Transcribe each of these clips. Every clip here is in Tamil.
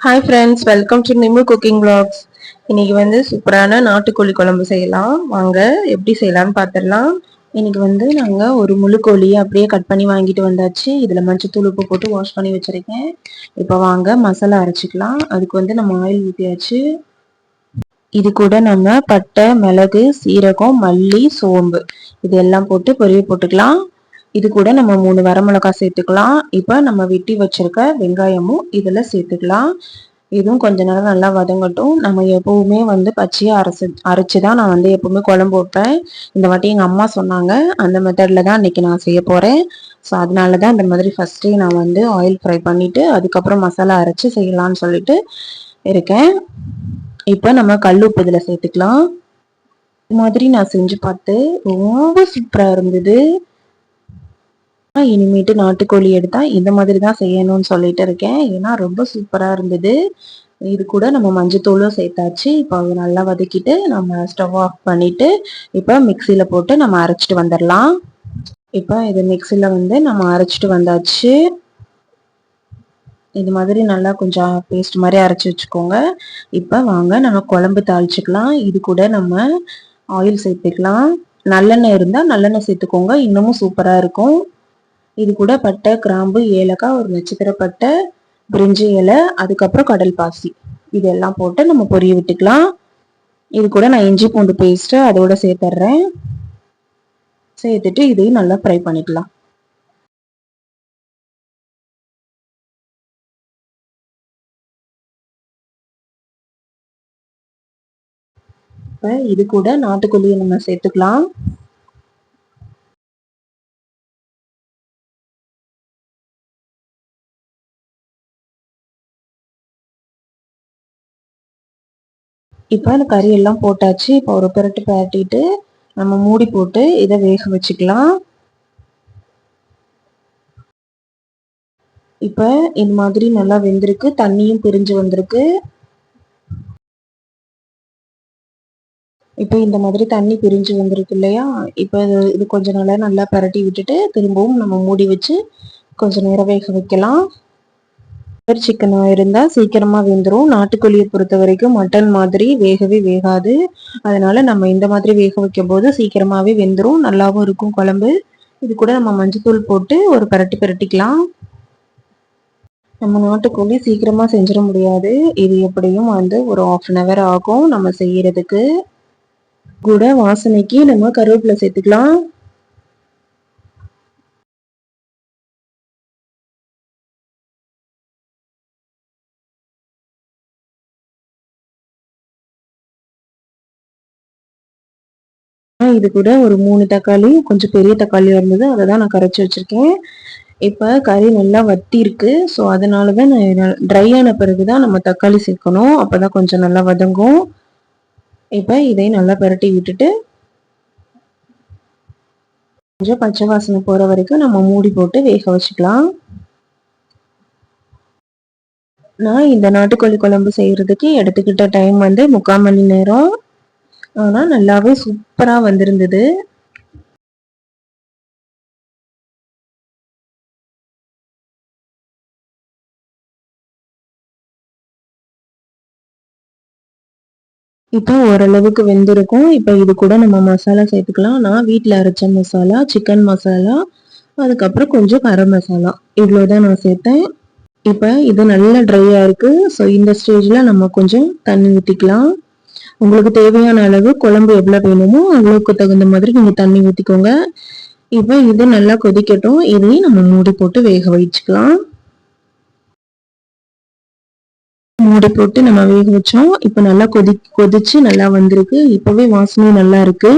Hi friends welcome to Nimmu cooking blogs இன்னைக்கு வந்து சூப்பரான நாட்டுக்கோழி குழம்பு செய்யலாம். வாங்க எப்படி செய்யலாம்னு பார்த்துடலாம் இன்னைக்கு வந்து நாங்கள் ஒரு முழு அப்படியே கட் பண்ணி வாங்கிட்டு வந்தாச்சு. இதில் மஞ்சத்தூள் உப்பு போட்டு வாஷ் பண்ணி வச்சுருக்கேன். இப்போ வாங்க மசாலா அரைச்சிக்கலாம். அதுக்கு வந்து நம்ம ஆயில் ஊற்றியாச்சு இது கூட நம்ம பட்டை மிளகு சீரகம் மல்லி சோம்பு. இது எல்லாம் போட்டு பொரிய போட்டுக்கலாம். இது கூட நம்ம மூணு வரமிளகாய் சேர்த்துக்கலாம். இப்போ நம்ம வெட்டி வச்சிருக்க வெங்காயமும் இதில் சேர்த்துக்கலாம். இதுவும் கொஞ்ச நேரம் நல்லா வதங்கட்டும். நம்ம எப்பவுமே வந்து பச்சையாக அரைச்சி அரைச்சி தான் நான் வந்து எப்பவுமே குழம்பு வைப்பேன். இந்த வாட்டி எங்கள் அம்மா சொன்னாங்க. அந்த மெத்தடில் தான் இன்றைக்கி நான் செய்ய போகிறேன் ஸோ அதனால தான் இந்த மாதிரி ஃபஸ்ட்டே நான் வந்து ஆயில் ஃப்ரை பண்ணிவிட்டு அதுக்கப்புறம் மசாலா அரைச்சி செய்யலான்னு சொல்லிட்டு இருக்கேன். இப்போ நம்ம கல் உப்பு இதில் சேர்த்துக்கலாம். இது மாதிரி நான் செஞ்சு பார்த்து ரொம்ப சூப்பராக இருந்தது. இனிமேட்டு நாட்டுக்கோழி எடுத்தா இந்த மாதிரி தான் செய்யணும்னு சொல்லிட்டு இருக்கேன். ஏன்னா ரொம்ப சூப்பரா இருந்தது. இது கூட நம்ம மஞ்சத்தூளும் சேர்த்தாச்சு. இப்போ அதை நல்லா வதக்கிட்டு நம்ம ஸ்டவ் ஆஃப் பண்ணிட்டு இப்போ மிக்சியில போட்டு நம்ம அரைச்சிட்டு வந்துடலாம் இப்போ இது மிக்சியில வந்து நம்ம அரைச்சிட்டு வந்தாச்சு. இது மாதிரி நல்லா கொஞ்சம் பேஸ்ட் மாதிரி அரைச்சி வச்சுக்கோங்க. இப்போ வாங்க நம்ம குழம்பு தாளிச்சுக்கலாம். இது கூட நம்ம ஆயில் சேர்த்துக்கலாம். நல்லெண்ணெய் இருந்தால் நல்லெண்ணெய் சேர்த்துக்கோங்க. இன்னமும் சூப்பராக இருக்கும். இது கூட பட்டை கிராம்பு ஏலக்காய் ஒரு நட்சத்திர பட்டை பிரிஞ்சி இலை அதுக்கப்புறம் கடல் பாசி. இதெல்லாம் போட்டு நம்ம பொரிய விட்டுக்கலாம். இது கூட நான் இஞ்சி பூண்டு பேஸ்ட்டு அதோட சேர்த்துட்றேன் சேர்த்துட்டு இதையும் நல்லா ஃப்ரை பண்ணிக்கலாம். இப்போ இது கூட நாட்டுக்கோழியை நம்ம சேர்த்துக்கலாம். இப்போ அந்த கறி எல்லாம் போட்டாச்சு. இப்போ ஒரு பெரட்டு பரட்டிட்டு நம்ம மூடி போட்டு இதை வேக வச்சுக்கலாம். இப்போ இந்த மாதிரி நல்லா வெந்திருக்கு. தண்ணியும் பிரிஞ்சு வந்திருக்கு. இப்போ இந்த மாதிரி தண்ணி பிரிஞ்சு வந்திருக்கு இல்லையா? இப்போ இது இது கொஞ்ச நாளாக நல்லா பரட்டி விட்டுட்டு திரும்பவும் நம்ம மூடி வச்சு கொஞ்சம் நேரம் வேக வைக்கலாம். பட்டர் சிக்கனாக இருந்தால் சீக்கிரமாக வெந்துடும் நாட்டுக்கோழியை பொறுத்த வரைக்கும் மட்டன் மாதிரி வேகவே வேகாது. அதனால் நம்ம இந்த மாதிரி வேக வைக்கும் போது சீக்கிரமாகவே வெந்துடும் நல்லாவும் இருக்கும் குழம்பு. இது கூட நம்ம மஞ்சத்தூள் போட்டு ஒரு பரட்டி பரட்டிக்கலாம். நம்ம நாட்டுக்கோழி சீக்கிரமாக செஞ்சிட முடியாது. இது எப்படியும் வந்து ஒரு ஆஃப் அன் ஹவர் ஆகும் நம்ம செய்கிறதுக்கு கூட வாசனைக்கு நம்ம கருவேப்பிலை சேர்த்துக்கலாம். இது கூட ஒரு மூணு தக்காளி கொஞ்சம் பெரிய தக்காளியாக இருந்தது. அதை தான் நான் கரைச்சி வச்சுருக்கேன். இப்போ கறி நல்லா வத்தி இருக்கு. ஸோ அதனால தான் நான் ட்ரை ஆன பிறகு தான் நம்ம தக்காளி சேர்க்கணும். அப்போ தான் கொஞ்சம் நல்லா வதங்கும். இப்போ இதையும் நல்லா பரட்டி விட்டுட்டு கொஞ்சம் பச்சை வாசனை போகிற வரைக்கும் நம்ம மூடி போட்டு வேக வச்சுக்கலாம். நான் இந்த நாட்டுக்கோழி குழம்பு செய்கிறதுக்கு எடுத்துக்கிட்ட டைம் வந்து முக்கால் மணி நேரம். ஆனா நல்லாவே சூப்பரா வந்திருந்தது. இப்போ ஓரளவுக்கு வெந்திருக்கும். இப்போ இது கூட நம்ம மசாலா சேர்த்துக்கலாம். நான் வீட்டில் அரைச்ச மசாலா சிக்கன் மசாலா அதுக்கப்புறம் கொஞ்சம் கரம் மசாலா. இவ்வளோதான் நான் சேர்த்தேன். இப்போ இது நல்லா ட்ரையாக இருக்குது ஸோ இந்த ஸ்டேஜில் நம்ம கொஞ்சம் தண்ணி ஊற்றிக்கலாம் உங்களுக்கு தேவையான அளவு குழம்பு எவ்வளோ வேணுமோ அவ்வளோக்கு தகுந்த மாதிரி நீங்கள் தண்ணி ஊற்றிக்கோங்க இப்போ இது நல்லா கொதிக்கட்டும். இதையும் நம்ம மூடி போட்டு வேக வச்சுக்கலாம். மூடி போட்டு நம்ம வேக வச்சோம். இப்போ நல்லா கொதி கொதிச்சு நல்லா வந்திருக்கு. இப்போவே வாசனையும் நல்லா இருக்கு.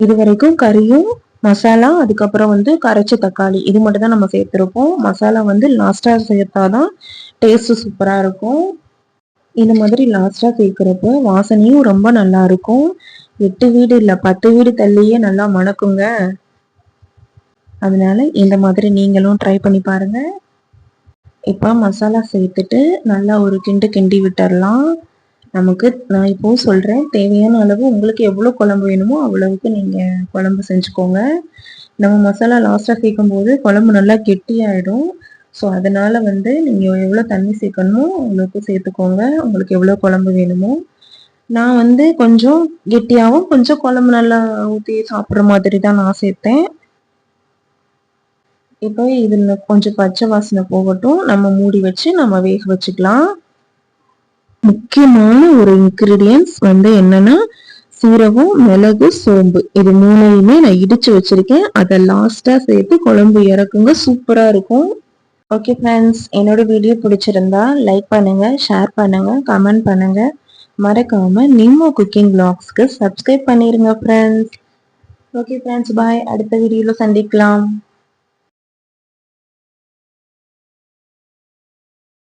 இது வரைக்கும் கறியும் மசாலா அதுக்கப்புறம் வந்து கரைச்ச தக்காளி. இது மட்டும் தான் நம்ம சேர்த்துருப்போம். மசாலா வந்து லாஸ்ட்டாக சேர்த்தாதான் டேஸ்ட் சூப்பராக இருக்கும். இந்த மாதிரி லாஸ்ட்டாக சேர்க்குறப்ப வாசனையும் ரொம்ப நல்லா இருக்கும். எட்டு வீடு இல்லை பத்து வீடு தள்ளியே நல்லா மணக்குங்க. அதனால இந்த மாதிரி நீங்களும் ட்ரை பண்ணி பாருங்க. இப்போ மசாலா சேர்த்துட்டு நல்லா ஒரு கிண்டு கிண்டி விட்டுடலாம் நமக்கு நான் இப்போ சொல்கிறேன் தேவையான அளவு உங்களுக்கு எவ்வளோ குழம்பு வேணுமோ அவ்வளவுக்கு நீங்கள் குழம்பு செஞ்சுக்கோங்க. நம்ம மசாலா லாஸ்ட்டாக சேர்க்கும்போது குழம்பு நல்லா கெட்டியாயிடும். ஸோ அதனால் வந்து நீங்கள் எவ்வளோ தண்ணி சேர்க்கணுமோ அவ்வளோக்கு சேர்த்துக்கோங்க. உங்களுக்கு எவ்வளோ குழம்பு வேணுமோ. நான் வந்து கொஞ்சம் கெட்டியாகவும் கொஞ்சம் குழம்பு நல்லா ஊற்றி சாப்பிட்ற மாதிரி தான் நான் சேர்த்தேன். இப்போ இதில் கொஞ்சம் பச்சை வாசனை போகட்டும். நம்ம மூடி வச்சு நம்ம வேக வச்சுக்கலாம். முக்கியமான ஒரு இன்க்ரீடியன்ஸ் வந்து என்னன்னா சீரகம் மிளகு சோம்பு. இது மூணையுமே நான் இடிச்சு வச்சிருக்கேன். அதை லாஸ்டா சேர்த்து குழம்பு இறக்குங்க. சூப்பரா இருக்கும். ஓகே ஃப்ரெண்ட்ஸ் என்னோட வீடியோ பிடிச்சிருந்தா லைக் பண்ணுங்க ஷேர் பண்ணுங்க கமெண்ட் பண்ணுங்க. மறக்காம நிம்மோ குக்கிங் பிளாக்ஸ்க்கு சப்ஸ்கிரைப் பண்ணிருங்க ஃப்ரெண்ட்ஸ் ஓகே ஃப்ரெண்ட்ஸ் பாய் அடுத்த வீடியோவில் சந்திக்கலாம்.